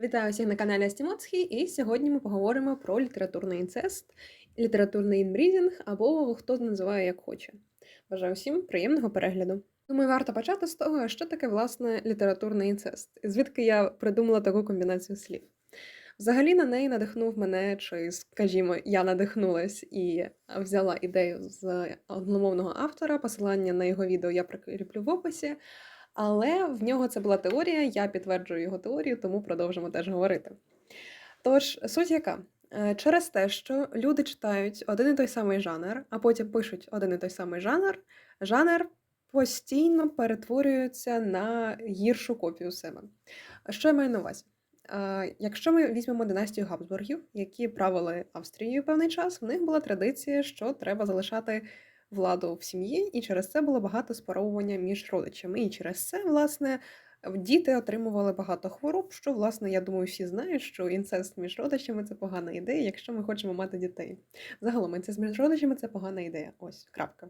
Вітаю всіх на каналі Астімоцький, і сьогодні ми поговоримо про літературний інцест, літературний інбрідінг або хто називає як хоче. Бажаю всім приємного перегляду. Думаю, варто почати з того, що таке власне літературний інцест, звідки я придумала таку комбінацію слів. Взагалі на неї надихнув мене, чи, скажімо, я надихнулась і взяла ідею з англомовного автора. Посилання на його відео я прикріплю в описі. Але в нього це була теорія, я підтверджую його теорію, тому продовжимо теж говорити. Тож, суть яка? Е, Через те, що люди читають один і той самий жанр, а потім пишуть один і той самий жанр, жанр постійно перетворюється на гіршу копію себе. Що я маю на увазі? Е, Якщо ми візьмемо династію Габсбургів, які правили Австрією певний час, в них була традиція, що треба залишати владу в сім'ї, і через це було багато спаровування між родичами. І через це, власне, діти отримували багато хвороб, що, власне, я думаю, всі знають, що інцест між родичами це погана ідея, якщо ми хочемо мати дітей. Загалом, інцест між родичами це погана ідея. Ось, крапка.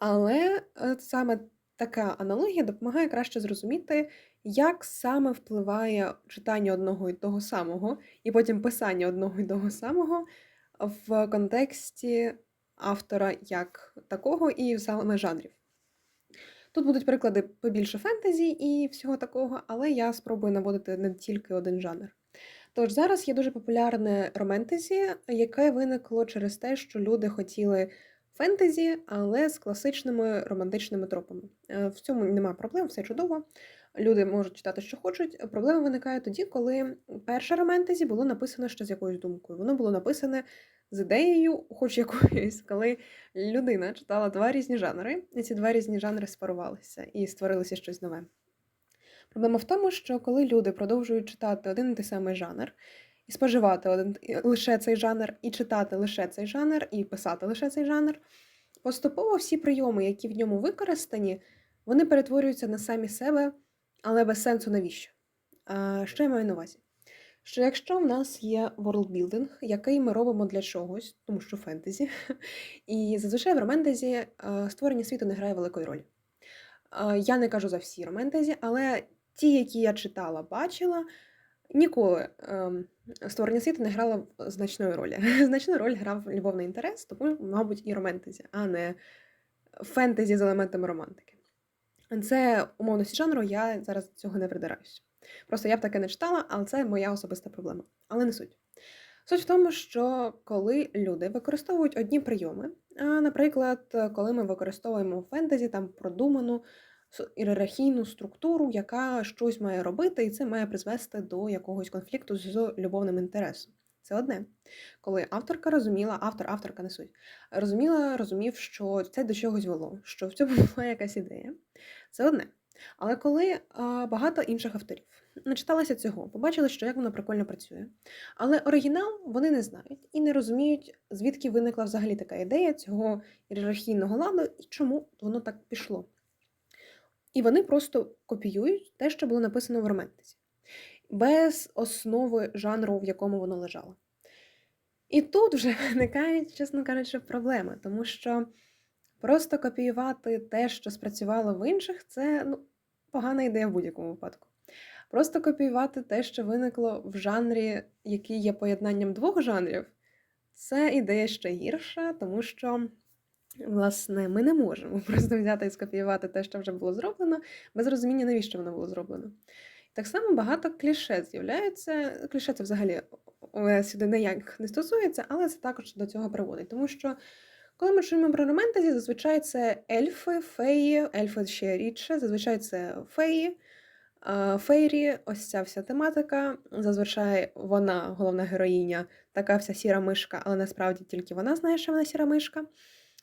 Але е, саме така аналогія допомагає краще зрозуміти, як саме впливає читання одного і того самого, і потім писання одного і того самого в контексті автора як такого і саме жанрів. Тут будуть приклади побільше фентезі і всього такого, але я спробую наводити не тільки один жанр. Тож зараз є дуже популярне романтезі, яке виникло через те, що люди хотіли фентезі, але з класичними романтичними тропами. Е, В цьому немає проблем, все чудово. Люди можуть читати, що хочуть. Проблема виникає тоді, коли перше романтезі було написано ще з якоюсь думкою. Воно було написане з ідеєю, хоч якоюсь, коли людина читала два різні жанри, і ці два різні жанри спарувалися і створилося щось нове. Проблема в тому, що коли люди продовжують читати один і той самий жанр, і споживати один лише цей жанр, і читати лише цей жанр, і писати лише цей жанр, поступово всі прийоми, які в ньому використані, вони перетворюються на самі себе, але без сенсу навіщо. А, Що я маю на увазі? Що якщо в нас є ворлдбілдинг, який ми робимо для чогось, тому що фентезі, і зазвичай в романтезі е, створення світу не грає великої ролі. Е, Я не кажу за всі романтезі, але ті, які я читала, бачила, ніколи ем, створення світу не грало значної ролі. Значну роль грав любовний інтерес, тому, мабуть, і романтезі, а не фентезі з елементами романтики. Це умовності жанру, я зараз цього не придираюсь. Просто я б таке не читала, але це моя особиста проблема. Але не суть. Суть в тому, що коли люди використовують одні прийоми, наприклад, коли ми використовуємо фентезі там продуману ієрархійну структуру, яка щось має робити, і це має призвести до якогось конфлікту з любовним інтересом. Це одне. Коли авторка розуміла, автор, авторка не суть, розуміла, розумів, що це до чогось вело, що в цьому була якась ідея. Це одне. Але коли а, багато інших авторів начиталися цього, побачили, що як воно прикольно працює. Але оригінал вони не знають і не розуміють, звідки виникла взагалі така ідея цього ієрархійного ладу і чому воно так пішло. І вони просто копіюють те, що було написано в романтиці, без основи жанру, в якому воно лежало. І тут вже виникають, чесно кажучи, проблеми, тому що просто копіювати те, що спрацювало в інших, це ну, погана ідея в будь-якому випадку. Просто копіювати те, що виникло в жанрі, який є поєднанням двох жанрів, це ідея ще гірша, тому що, власне, ми не можемо просто взяти і скопіювати те, що вже було зроблено, без розуміння, навіщо воно було зроблено. Так само багато кліше з'являються. Кліше це взагалі е, сюди ніяк не стосується, але це також до цього приводить. Тому що коли ми чуємо про романтезі, зазвичай це ельфи, феї, ельфи ще рідше, зазвичай це феї, фейрі, ось ця вся тематика. Зазвичай вона, головна героїня, така вся сіра мишка, але насправді тільки вона знає, що вона сіра мишка.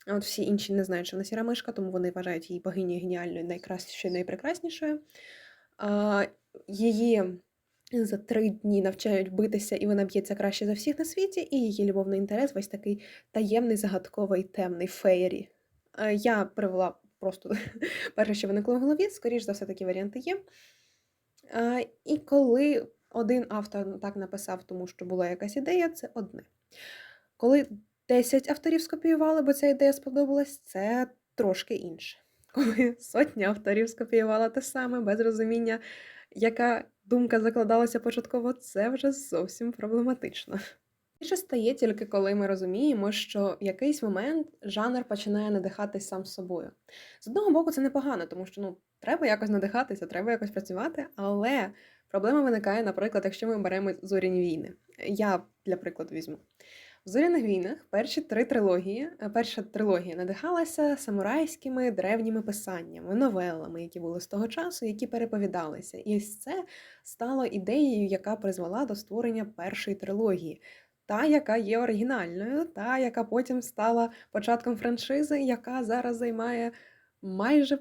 А от всі інші не знають, що вона сіра мишка, тому вони вважають її богинею геніальною, найкращою, найпрекраснішою. Її за три дні навчають битися, і вона б'ється краще за всіх на світі, і її любовний інтерес весь такий таємний, загадковий, темний феєрі. Е, Я привела просто перше, що виникло в голові, скоріш за все, такі варіанти є. Е, І коли один автор так написав, тому що була якась ідея, це одне. Коли 10 авторів скопіювали, бо ця ідея сподобалась, це трошки інше. Коли сотня авторів скопіювала те саме без розуміння, яка думка закладалася початково, це вже зовсім проблематично. І що стає тільки коли ми розуміємо, що в якийсь момент жанр починає надихатись сам собою. З одного боку, це непогано, тому що ну, треба якось надихатися, треба якось працювати, але проблема виникає, наприклад, якщо ми беремо зоряні війни. Я для прикладу візьму. В зоряних війнах перші три трилогії, е, перша трилогія надихалася самурайськими древніми писаннями, новелами, які були з того часу, які переповідалися. І ось це стало ідеєю, яка призвела до створення першої трилогії. Та, яка є оригінальною, та, яка потім стала початком франшизи, яка зараз займає майже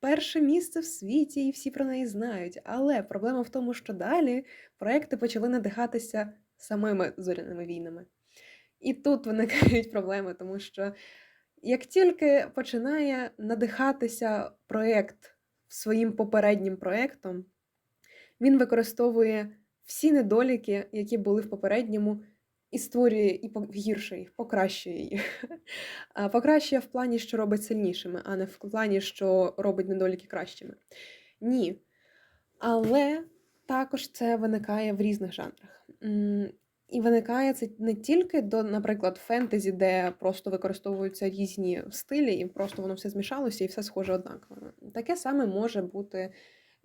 перше місце в світі, і всі про неї знають. Але проблема в тому, що далі проекти почали надихатися самими зоряними війнами. І тут виникають проблеми, тому що як тільки починає надихатися проєкт своїм попереднім проєктом, він використовує всі недоліки, які були в попередньому, і створює і погіршує їх, покращує їх. Покращує в плані, що робить сильнішими, а не в плані, що робить недоліки кращими. Ні. Але також це виникає в різних жанрах. І виникає це не тільки до, наприклад, фентезі, де просто використовуються різні стилі, і просто воно все змішалося і все схоже однаково. Таке саме може бути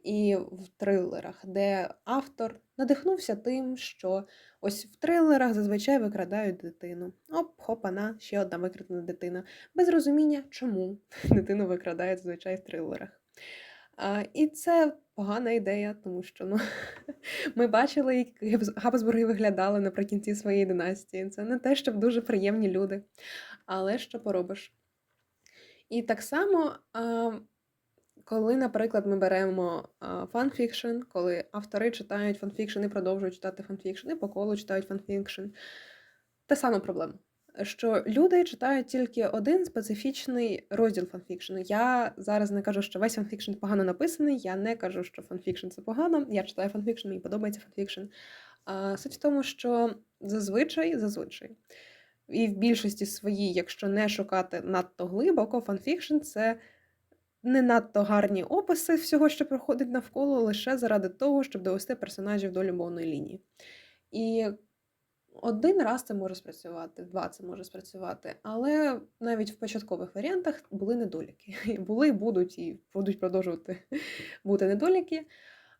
і в трилерах, де автор надихнувся тим, що ось в трилерах зазвичай викрадають дитину. Оп, хопана, ще одна викрадена дитина. Без розуміння, чому дитину викрадають зазвичай в трилерах. І це погана ідея, тому що ну, ми бачили, як Габсбурги виглядали наприкінці своєї династії. Це не те, щоб дуже приємні люди. Але що поробиш? І так само, коли, наприклад, ми беремо фанфікшн, коли автори читають фанфікшн і продовжують читати фанфікшн, і по колу читають фанфікшн, та сама проблема. Що люди читають тільки один специфічний розділ фанфікшену. Я зараз не кажу, що весь фанфікшн погано написаний. Я не кажу, що фанфікшн це погано. Я читаю фанфікшн, мені подобається фанфікшн. А суть в тому, що зазвичай, зазвичай, і в більшості своїй, якщо не шукати надто глибоко, фанфікшн це не надто гарні описи всього, що проходить навколо, лише заради того, щоб довести персонажів до любовної лінії. І один раз це може спрацювати, два це може спрацювати, але навіть в початкових варіантах були недоліки. Були, будуть і будуть продовжувати бути недоліки.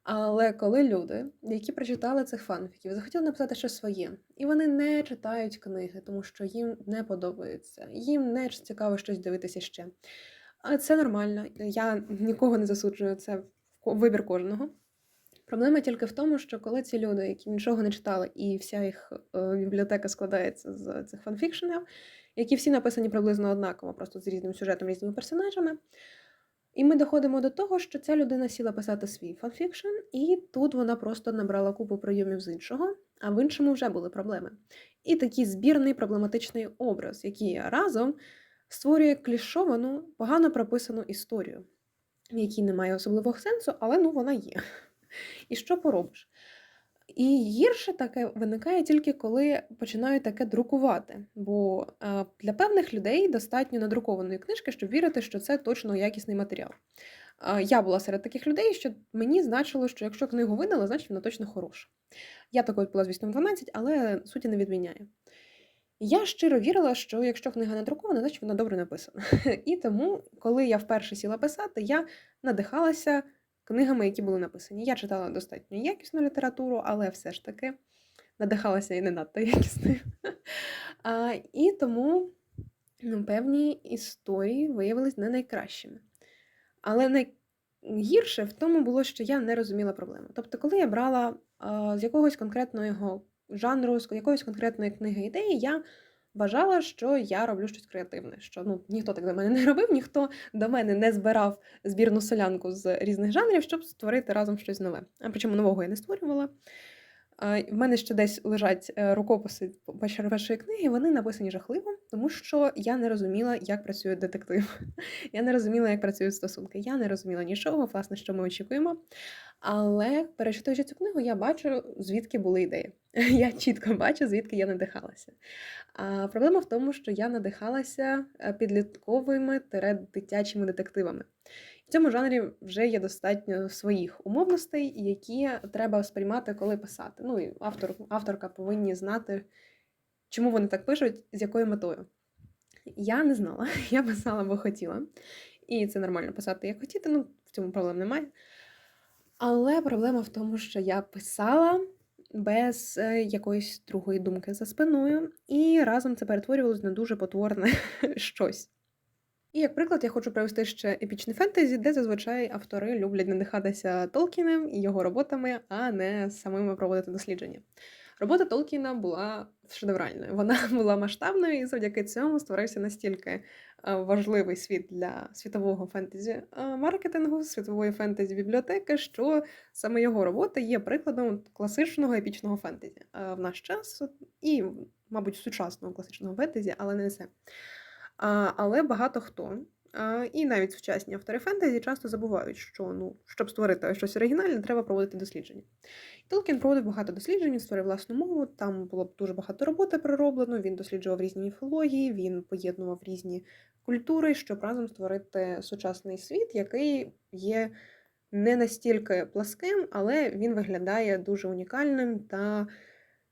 Але коли люди, які прочитали цих фанфіків, захотіли написати щось своє, і вони не читають книги, тому що їм не подобається, їм не цікаво щось дивитися ще. А це нормально. Я нікого не засуджую, це вибір кожного. Проблема тільки в тому, що коли ці люди, які нічого не читали, і вся їх е, бібліотека складається з цих фанфікшенів, які всі написані приблизно однаково, просто з різним сюжетом, різними персонажами. І ми доходимо до того, що ця людина сіла писати свій фанфікшн, і тут вона просто набрала купу прийомів з іншого, а в іншому вже були проблеми. І такий збірний проблематичний образ, який разом створює клішовану, погано прописану історію, в якій немає особливого сенсу, але ну вона є. І що поробиш? І гірше таке виникає тільки коли починають таке друкувати. Бо е, для певних людей достатньо надрукованої книжки, щоб вірити, що це точно якісний матеріал. Е, Я була серед таких людей, що мені значило, що якщо книгу видали, значить вона точно хороша. Я такою була, звісно, в 12, але суті не відміняє. Я щиро вірила, що якщо книга надрукована, значить вона добре написана. І тому, коли я вперше сіла писати, я надихалася книгами, які були написані. Я читала достатньо якісну літературу, але все ж таки надихалася і не надто якісною. А, І тому ну, певні історії виявились не найкращими. Але найгірше в тому було, що я не розуміла проблеми. Тобто, коли я брала а, з якогось конкретного жанру, з якоїсь конкретної книги ідеї, я вважала, що я роблю щось креативне. Що ну ніхто так до мене не робив, ніхто до мене не збирав збірну солянку з різних жанрів, щоб створити разом щось нове. А причому нового я не створювала. А, В мене ще десь лежать е, рукописи першої книги, вони написані жахливо, тому що я не розуміла, як працює детектив. Я не розуміла, як працюють стосунки. Я не розуміла нічого, власне, що ми очікуємо. Але перечитуючи цю книгу, я бачу, звідки були ідеї. Я чітко бачу, звідки я надихалася. А проблема в тому, що я надихалася е, підлітковими дитячими детективами. В цьому жанрі вже є достатньо своїх умовностей, які треба сприймати, коли писати. Ну і автор, авторка повинні знати, чому вони так пишуть, з якою метою. Я не знала, я писала, бо хотіла. І це нормально писати, як хотіти, ну в цьому проблем немає. Але проблема в тому, що я писала без е, якоїсь другої думки за спиною, і разом це перетворювалось на дуже потворне щось. І як приклад, я хочу привести ще епічне фентезі, де зазвичай автори люблять надихатися Толкіним і його роботами, а не самими проводити дослідження. Робота Толкіна була шедевральною. Вона була масштабною, і завдяки цьому створився настільки е, важливий світ для світового фентезі е, маркетингу, світової фентезі бібліотеки, що саме його робота є прикладом класичного епічного фентезі е, в наш час і, мабуть, сучасного класичного фентезі, але не все. Але багато хто, і навіть сучасні автори фентезі часто забувають, що ну, щоб створити щось оригінальне, треба проводити дослідження. Толкін проводив багато досліджень, створив власну мову, там було дуже багато роботи пророблено, він досліджував різні міфології, він поєднував різні культури, щоб разом створити сучасний світ, який є не настільки пласким, але він виглядає дуже унікальним та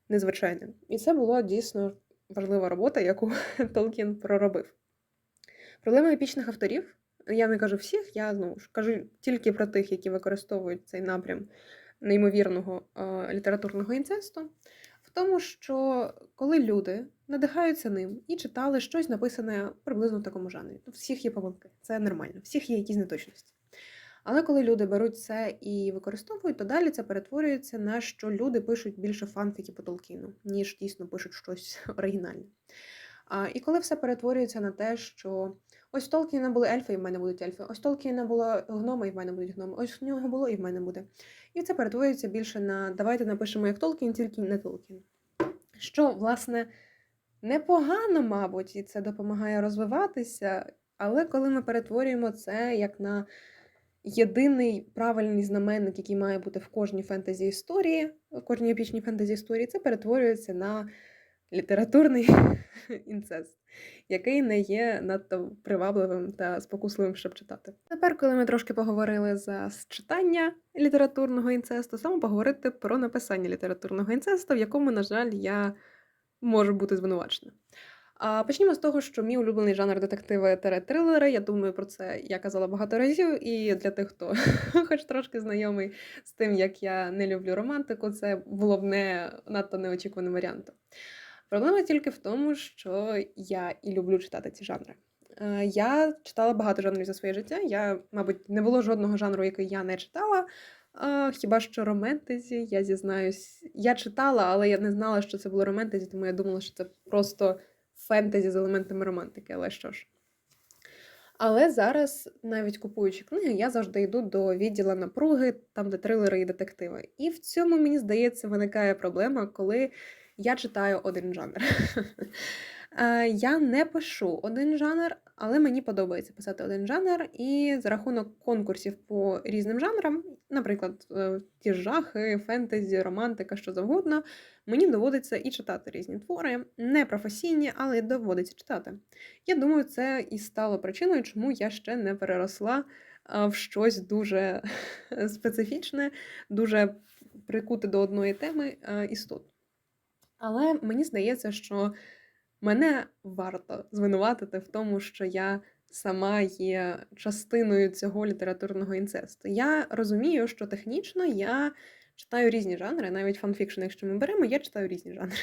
незвичайним. І це було дійсно важлива робота, яку Толкін проробив. Проблема епічних авторів, я не кажу всіх, я знову ж кажу тільки про тих, які використовують цей напрям неймовірного літературного інцесту, в тому, що коли люди надихаються ним і читали щось написане приблизно в такому жанрі, то всіх є помилки, це нормально, всіх є якісь неточності. Але коли люди беруть це і використовують, то далі це перетворюється на що люди пишуть більше фанфіки по Толкіну, ніж дійсно пишуть щось оригінальне. А, І коли все перетворюється на те, що ось Толкіна були ельфи, і в мене будуть ельфи, ось Толкіна було гноми, і в мене будуть гноми, ось в нього було, і в мене буде. І це перетворюється більше на давайте напишемо як Толкін, тільки не Толкін. Що, власне, непогано, мабуть, і це допомагає розвиватися, але коли ми перетворюємо це як на єдиний правильний знаменник, який має бути в кожній фентезі історії, в кожній епічній фентезі історії, це перетворюється на літературний інцест, який не є надто привабливим та спокусливим, щоб читати. Тепер, коли ми трошки поговорили за читання літературного інцесту, саме поговорити про написання літературного інцесту, в якому, на жаль, я можу бути звинувачена. А почнімо з того, що мій улюблений жанр детективи трилери. Я думаю, про це я казала багато разів. І для тих, хто хоч трошки знайомий з тим, як я не люблю романтику, це було б не надто неочікуваним варіантом. Проблема тільки в тому, що я і люблю читати ці жанри. Е, я читала багато жанрів за своє життя. Я, мабуть, не було жодного жанру, який я не читала. Хіба що романтезі, я зізнаюсь. Я читала, але я не знала, що це було романтезі, тому я думала, що це просто фентезі з елементами романтики, але що ж. Але зараз, навіть купуючи книги, я завжди йду до відділа напруги, там де трилери і детективи. І в цьому, мені здається, виникає проблема, коли я читаю один жанр. Е, я не пишу один жанр, але мені подобається писати один жанр, і за рахунок конкурсів по різним жанрам, наприклад, е, ті жахи, фентезі, романтика, що завгодно, мені доводиться і читати різні твори, не професійні, але доводиться читати. Я думаю, це і стало причиною, чому я ще не переросла в щось дуже специфічне, дуже прикуте до одної теми е, істот. Але мені здається, що мене варто звинуватити в тому, що я сама є частиною цього літературного інцесту. Я розумію, що технічно я читаю різні жанри, навіть фанфікшн, якщо ми беремо, я читаю різні жанри.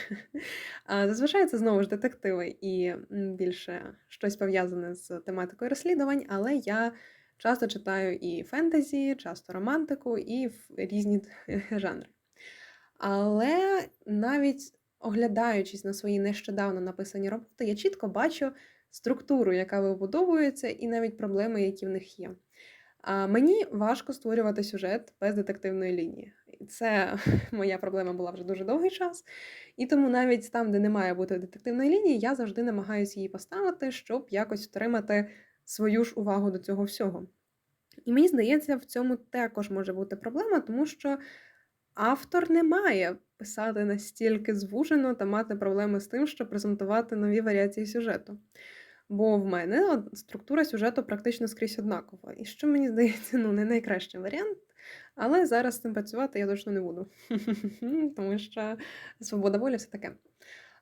Зазвичай це знову ж детективи і більше щось пов'язане з тематикою розслідувань, але я часто читаю і фентезі, часто романтику, і різні жанри. Але навіть оглядаючись на свої нещодавно написані роботи, я чітко бачу структуру, яка вибудовується, і навіть проблеми, які в них є. А Мені важко створювати сюжет без детективної лінії. Це моя проблема була вже дуже довгий час. І тому навіть там, де не має бути детективної лінії, я завжди намагаюся її поставити, щоб якось втримати свою ж увагу до цього всього. І мені здається, в цьому також може бути проблема, тому що автор не має писати настільки звужено та мати проблеми з тим, щоб презентувати нові варіації сюжету. Бо в мене структура сюжету практично скрізь однакова. І що мені здається, ну не найкращий варіант. Але зараз з цим працювати я точно не буду. Тому що свобода волі все таке.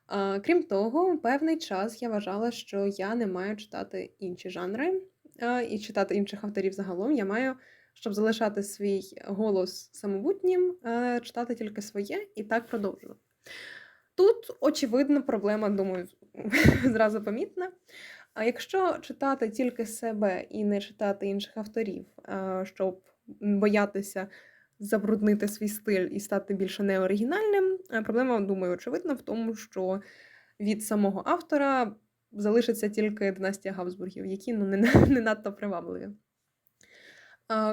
А, крім того, певний час я вважала, що я не маю читати інші жанри а, і читати інших авторів загалом. Я маю, щоб залишати свій голос самобутнім, читати тільки своє і так продовжую. Тут, очевидно, проблема, думаю, зразу помітна. А якщо читати тільки себе і не читати інших авторів, щоб боятися забруднити свій стиль і стати більше неоригінальним, проблема, думаю, очевидна в тому, що від самого автора залишиться тільки династія Габсбургів, які ну, не, не надто привабливі.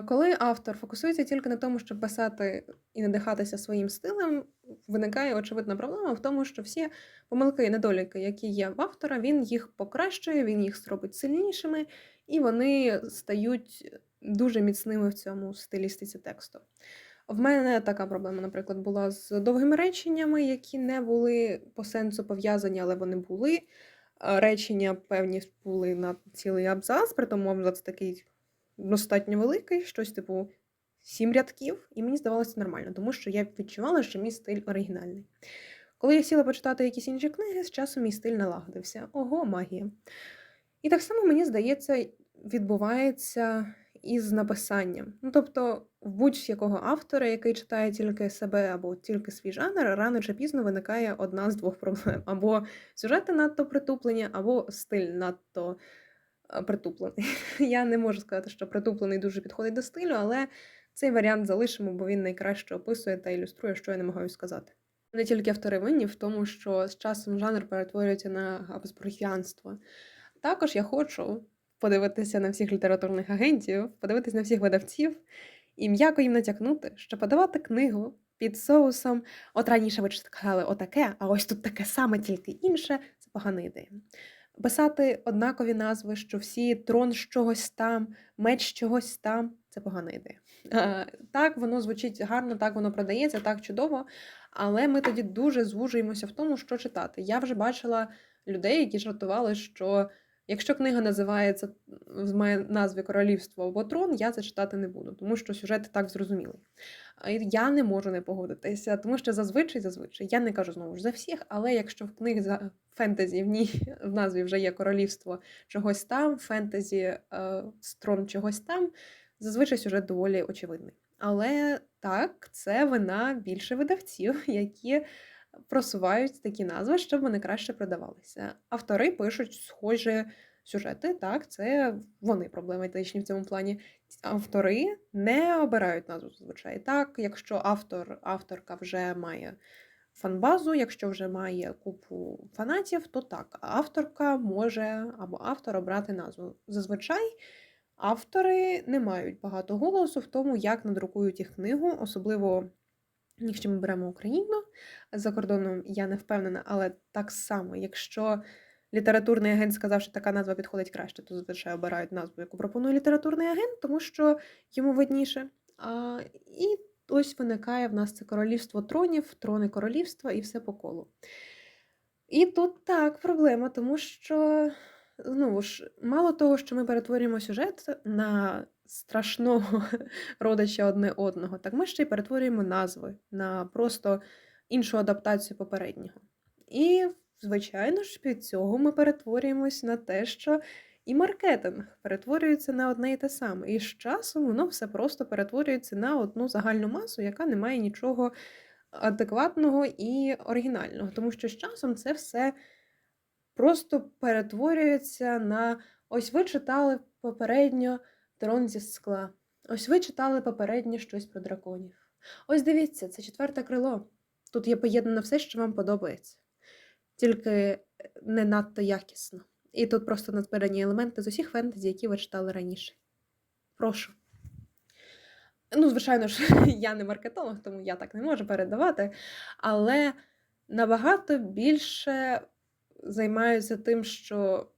Коли автор фокусується тільки на тому, щоб писати і надихатися своїм стилем, виникає очевидна проблема в тому, що всі помилки і недоліки, які є в автора, він їх покращує, він їх зробить сильнішими, і вони стають дуже міцними в цьому стилістиці тексту. В мене така проблема, наприклад, була з довгими реченнями, які не були по сенсу пов'язані, але вони були. Речення певні були на цілий абзац, при тому абзац такий достатньо великий, щось типу сім рядків, і мені здавалося нормально, тому що я відчувала, що мій стиль оригінальний. Коли я сіла почитати якісь інші книги, з часом мій стиль налагодився. Ого, магія. І так само, мені здається, відбувається із написанням. Ну, тобто, в будь-якого автора, який читає тільки себе або тільки свій жанр, рано чи пізно виникає одна з двох проблем: або сюжети надто притуплені, або стиль надто притуплений. Я не можу сказати, що притуплений дуже підходить до стилю, але цей варіант залишимо, бо він найкраще описує та ілюструє, що я можу сказати. Не тільки автори винні в тому, що з часом жанр перетворюється на габсбургіанство. Також я хочу подивитися на всіх літературних агентів, подивитися на всіх видавців і м'яко їм натякнути, що подавати книгу під соусом, от раніше ви читали отаке, а ось тут таке саме, тільки інше це погана ідея. Писати однакові назви, що всі трон з чогось там, меч з чогось там це погана ідея. Так, воно звучить гарно, так воно продається, так чудово, але ми тоді дуже звужуємося в тому, що читати. Я вже бачила людей, які жартували, що якщо книга називається має назві Королівство або Трон, я це читати не буду, тому що сюжет так зрозумілий. Я не можу не погодитися, тому що зазвичай, зазвичай, я не кажу знову ж за всіх, але якщо в книг за фентезі в ній в назві вже є королівство чогось там, фентезі е, трон чогось там, зазвичай сюжет доволі очевидний. Але так, це вина більше видавців, які просувають такі назви, щоб вони краще продавалися. Автори пишуть схожі сюжети, так, це вони проблематичні в цьому плані. Автори не обирають назву зазвичай. Так, якщо автор, авторка вже має фанбазу, якщо вже має купу фанатів, то так, авторка може або автор обрати назву. Зазвичай. Автори не мають багато голосу в тому, як надрукують їх книгу, особливо якщо ми беремо Україну за кордоном, я не впевнена, але так само, якщо літературний агент сказав, що така назва підходить краще, то зазвичай обирають назву, яку пропонує літературний агент, тому що йому видніше. А, І ось виникає в нас це королівство тронів, трони королівства і все по колу. І тут так проблема, тому що знову ж, мало того, що ми перетворюємо сюжет на страшного родича одне одного, так ми ще й перетворюємо назви на просто іншу адаптацію попереднього. І, звичайно ж, від цього ми перетворюємось на те, що і маркетинг перетворюється на одне і те саме. І з часом воно все просто перетворюється на одну загальну масу, яка не має нічого адекватного і оригінального. Тому що з часом це все просто перетворюється на ось ви читали попередньо трон зі скла. Ось ви читали попередньо щось про драконів. Ось дивіться, це четверте крило. Тут є поєднано все, що вам подобається, тільки не надто якісно. І тут просто назбирані елементи з усіх фентезі, які ви читали раніше. Прошу. Ну, звичайно ж, я не маркетолог, тому я так не можу передавати, але набагато більше займаються тим, що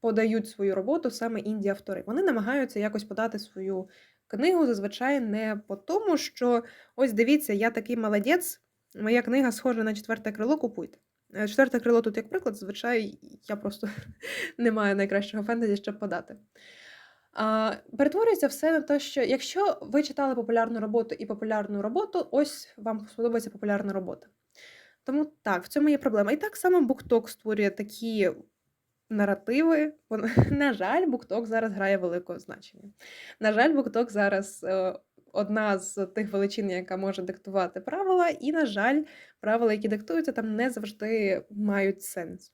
подають свою роботу саме інді-автори. Вони намагаються якось подати свою книгу, зазвичай не по тому, що ось дивіться, я такий молодець, моя книга схожа на четверте крило, купуйте. Е, Четверте крило тут як приклад, зазвичай я просто не маю найкращого фентезі, щоб подати. А, перетворюється все на те, що якщо ви читали популярну роботу і популярну роботу, ось вам сподобається популярна робота. Тому так, в цьому є проблема. І так само BookTok створює такі наративи. Вон- На жаль, BookTok зараз грає велике значення. На жаль, BookTok зараз е, одна з тих величин, яка може диктувати правила, і, на жаль, правила, які диктуються, там не завжди мають сенс.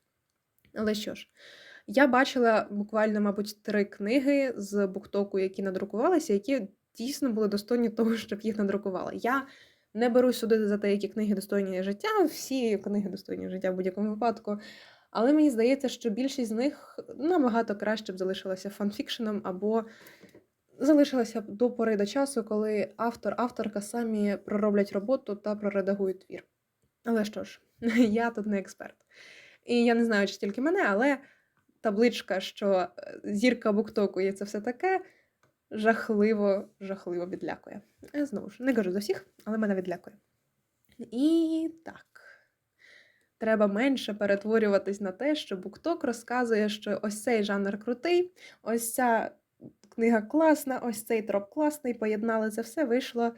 Але що ж, я бачила буквально, мабуть, три книги з буктоку, які надрукувалися, які дійсно були достойні того, щоб їх надрукували. Я не беру сюди за те, які книги достойні життя, всі книги достойні життя в будь-якому випадку. Але мені здається, що більшість з них набагато краще б залишилася фанфікшеном або залишилася б до пори до часу, коли автор, авторка самі пророблять роботу та проредагують твір. Але що ж, я тут не експерт. І я не знаю, чи тільки мене, але табличка, що е, зірка буктоку є це все таке, жахливо, жахливо відлякує. Е, Знову ж, не кажу за всіх, але мене відлякує. І так. Треба менше перетворюватись на те, що букток розказує, що ось цей жанр крутий, ось ця книга класна, ось цей троп класний, поєднали це все, вийшло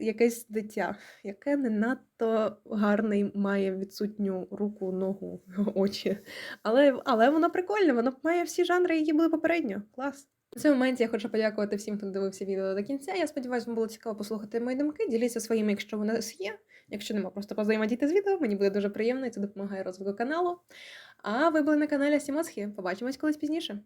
якесь дитя, яке не надто гарний має відсутню руку, ногу, очі. Але, але воно прикольне, воно має всі жанри, які були попередньо. Клас. На цьому моменті я хочу подякувати всім, хто дивився відео до кінця. Я сподіваюся, вам було цікаво послухати мої думки. Діліться своїми, якщо вони у нас є. Якщо нема, просто позаємодійте з відео. Мені буде дуже приємно і це допомагає розвитку каналу. А ви були на каналі Сімосхі. Побачимось колись пізніше.